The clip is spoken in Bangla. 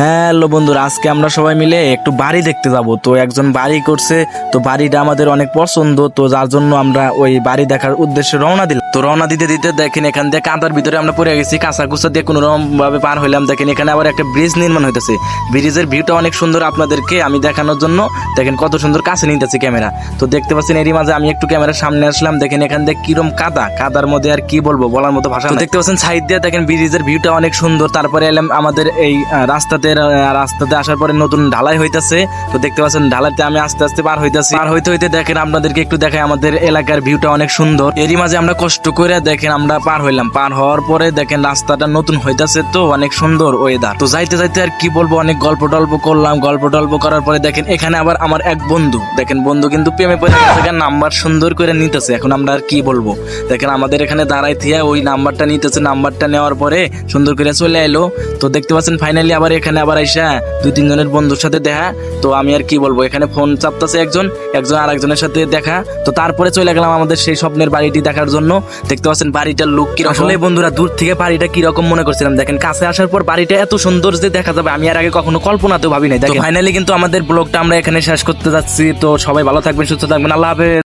হ্যালো বন্ধুরা আজকে আমরা সবাই মিলে একটু বাড়ি দেখতে যাব। তো একজন বাড়ি করছে তো বাড়িটা আমাদের অনেক পছন্দ তো যার জন্য আমরা ওই বাড়ি দেখার উদ্দেশ্যে রওনা দিলাম। তো রওনা দিতে দিতে দেখেন এখান থেকে কাঁদার ভিতরে আমরা পড়ে গেছি কাঁচা কুচা দিয়ে কোনো রকম ভাবে পার হইলাম। দেখেন এখানে আবার একটা ব্রিজ নির্মাণ হইতেছে। ব্রিজের ভিউটা অনেক সুন্দর আপনাদেরকে আমি দেখানোর জন্য। দেখেন কত সুন্দর কাছে নিতেছি ক্যামেরা। তো দেখতে পাচ্ছেন এরই মাঝে আমি একটু ক্যামেরার সামনে আসলাম। দেখেন এখান থেকে কিরম কাদা কাদার মধ্যে আর কি বলব বলার মতো ভাষা দেখতে পাচ্ছেন সাইড দিয়ে দেখেন ব্রিজের ভিউটা অনেক সুন্দর। তারপরে এলাম আমাদের এই রাস্তাতে আহ, রাস্তাতে আসার পরে নতুন ঢালাই হইতাছে। তো দেখতে পাচ্ছেন ঢালাইতে আমি আস্তে আস্তে পার হইতাছি। পার হইতে হইতে দেখেন আপনাদেরকে একটু দেখাই আমাদের এলাকার ভিউটা অনেক সুন্দর। এরই মাঝে আমরা কষ্ট করে দেখেন আমরা পার হইলাম। পার হওয়ার পরে দেখেন রাস্তাটা নতুন হইতাছে তো অনেক সুন্দর ওয়েদার তো যাইতে যাইতে আর কি বলব অনেক গল্প টল্প করলাম। গল্প টল্প করার পরে দেখেন এখানে আবার আমার এক বন্ধু। দেখেন বন্ধু কিন্তু প্রেমে পড়ে নাম্বার সুন্দর করে নিতেছে। এখন আমরা আর কি বলব? দেখেন আমাদের এখানে দাঁড়াই থিয়া ওই নাম্বারটা নিতেছে। নাম্বারটা নেওয়ার পরে সুন্দর করে চলে এলো তো দেখতে পাচ্ছেন ফাইনালি আবার এখানে আবার আইসা দুই তিনজনের বন্ধুর সাথে দেখা। তো আমি আর কি বলব এখানে ফোন চাপতেছে একজন একজন আর একজনের সাথে দেখা। তো তারপরে চলে গেলাম আমাদের সেই স্বপ্নের বাড়িটি দেখার জন্য। দেখতে পাচ্ছেন বাড়িটার লুক কি আসলে বন্ধুরা দূর থেকে বাড়িটা কীরকম মনে করছিলাম। দেখেন কাছে আসার পর বাড়িটা এত সুন্দর যে দেখা যাবে আমি আর আগে কখনো কল্পনাতেও ভাবি নাই ফাইনালি কিন্তু আমাদের ব্লগটা আমরা এখানে শেষ করতে যাচ্ছি। তো সবাই ভালো থাকবেন সুস্থ থাকবেন। আল্লাহ হাফেজ।